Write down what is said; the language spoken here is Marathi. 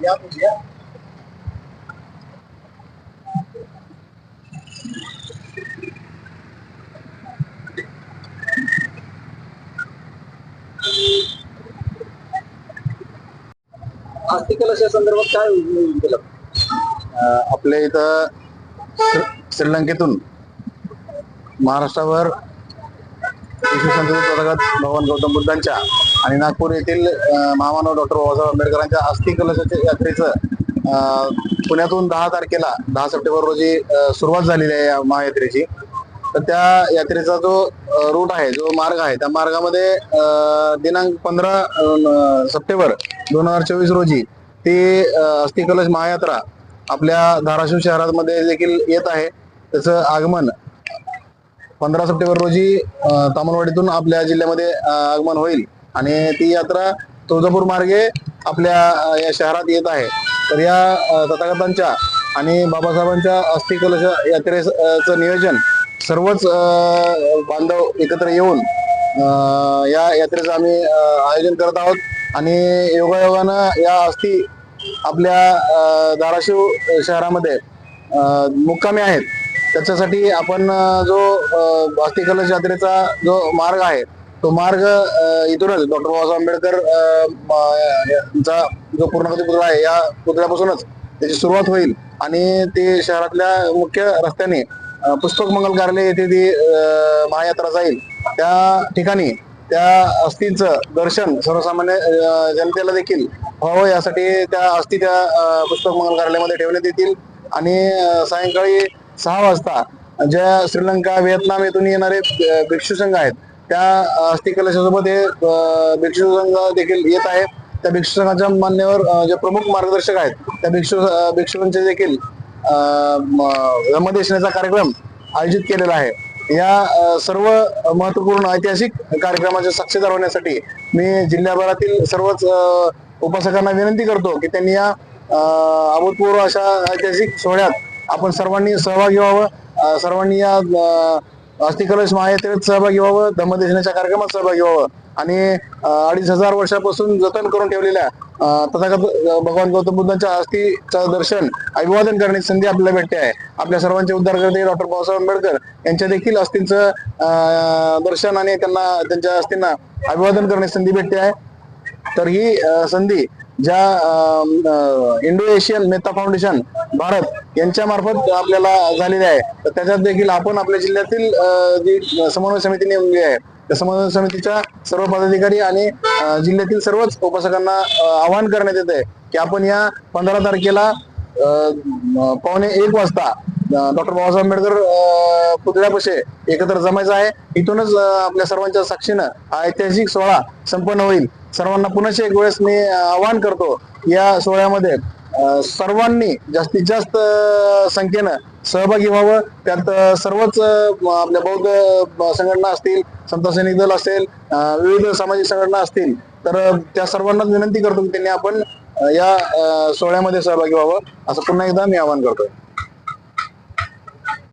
या तुम्ही, या. संदर्भात काय केलं आपल्या इथं श्रीलंकेतून महाराष्ट्रावर इसवी सन तथागत भगवान गौतम बुद्धांच्या आणि नागपूर येथील महामानव डॉक्टर बाबासाहेब आंबेडकरांच्या अस्थि कलशाच्या यात्रेचं पुण्यातून दहा तारखेला दहा सप्टेंबर रोजी सुरुवात झालेली आहे या महायात्रेची. तर त्या यात्रेचा जो रूट आहे जो मार्ग आहे त्या मार्गामध्ये दिनांक पंधरा सप्टेंबर दोन हजार चोवीस रोजी ती अस्थिकलश अस्थि कलश महायात्रा आपल्या धाराशिव शहरामध्ये देखील येत आहे. त्याचं आगमन पंधरा सप्टेंबर रोजी तामणवाडीतून आपल्या जिल्ह्यामध्ये आगमन होईल. आणि ती यात्रा तुळजापूर मार्गे आपल्या या शहरात येत आहे. तर या तथागतांच्या आणि बाबासाहेबांच्या अस्थिकलश यात्रेचं नियोजन सर्वच बांधव एकत्र येऊन या यात्रेचं आम्ही आयोजन करत आहोत. आणि योगायोगानं या अस्थि आपल्या धाराशिव शहरामध्ये मुक्कामी आहेत. त्याच्यासाठी आपण जो अं, कलश यात्रेचा जो मार्ग आहे तो मार्ग इथूनच डॉक्टर बाबासाहेब आंबेडकर यांचा जो पूर्णगती पुतळा आहे या पुतळ्यापासूनच त्याची सुरुवात होईल. आणि ते शहरातल्या मुख्य रस्त्याने पुस्तक मंगल कार्यालय येथे ती महायात्रा जाईल. त्या ठिकाणी त्या अस्थींचं दर्शन सर्वसामान्य जनतेला देखील व्हावं. यासाठी त्या अस्थी त्या पुस्तक मंगल कार्यालयामध्ये ठेवण्यात येतील. आणि सायंकाळी सहा वाजता ज्या श्रीलंका व्हिएतनाम येथून येणारे भिक्षू संघ आहेत त्या अं, अस्थि कलशासोबत हे भिक्षू संघ देखील येत आहे त्या भिक्षू संघाच्या मान्यवर जे प्रमुख मार्गदर्शक आहेत त्या भिक्षू भिक्षुकांचे देखील रमदेशनेचा कार्यक्रम आयोजित केलेला आहे. या सर्व महत्त्वपूर्ण ऐतिहासिक कार्यक्रमाचे साक्षीदार होण्यासाठी मी जिल्ह्याभरातील सर्वच उपासकांना विनंती करतो की त्यांनी या अभूतपूर्व अशा ऐतिहासिक सोहळ्यात आपण सर्वांनी सहभागी व्हावं. सर्वांनी या अस्थिकलश महायात्रेत सहभागी व्हावं. धम्मदेशनाच्या कार्यक्रमात सहभागी व्हावं. आणि अडीच हजार वर्षापासून जतन करून ठेवलेल्या तथागत भगवान गौतम बुद्धांच्या अस्थिचं दर्शन अभिवादन करण्याची संधी आपल्याला भेटते आहे. आपल्या सर्वांचे उद्धारकर्ते डॉक्टर बाबासाहेब आंबेडकर. यांच्या देखील अस्थींचं अं, दर्शन आणि त्यांना त्यांच्या अस्थींना अभिवादन करण्याची संधी भेटते आहे. तर ही संधी ज्या Indo Asian Mehta foundation Bharat यांच्या मार्फत आपल्याला झालेली आहे. तर त्याच्यात देखील आपण आपल्या जिल्ह्यातील जी समन्वय समिती नेमली आहे त्या समन्वय समितीच्या सर्व पदाधिकारी आणि जिल्ह्यातील सर्वच उपासकांना आवाहन करण्यात येत आहे की आपण या पंधरा तारखेला पावणे एक वाजता डॉक्टर बाबासाहेब आंबेडकर पुतळ्यापाशी एकत्र जमायचं आहे. इथूनच आपल्या सर्वांच्या साक्षीनं हा ऐतिहासिक सोहळा संपन्न होईल. सर्वांना पुन्हा एक वेळेस मी आवाहन करतो या सोहळ्यामध्ये सर्वांनी जास्तीत जास्त संख्येनं सहभागी व्हावं. त्यात सर्वच आपल्या बौद्ध संघटना असतील संत सैनिक दल असेल विविध सामाजिक संघटना असतील तर त्या सर्वांनाच विनंती करतो की त्यांनी आपण या सोहळ्यामध्ये सहभागी व्हावं. असं पुन्हा एकदा मी आवाहन करतोय.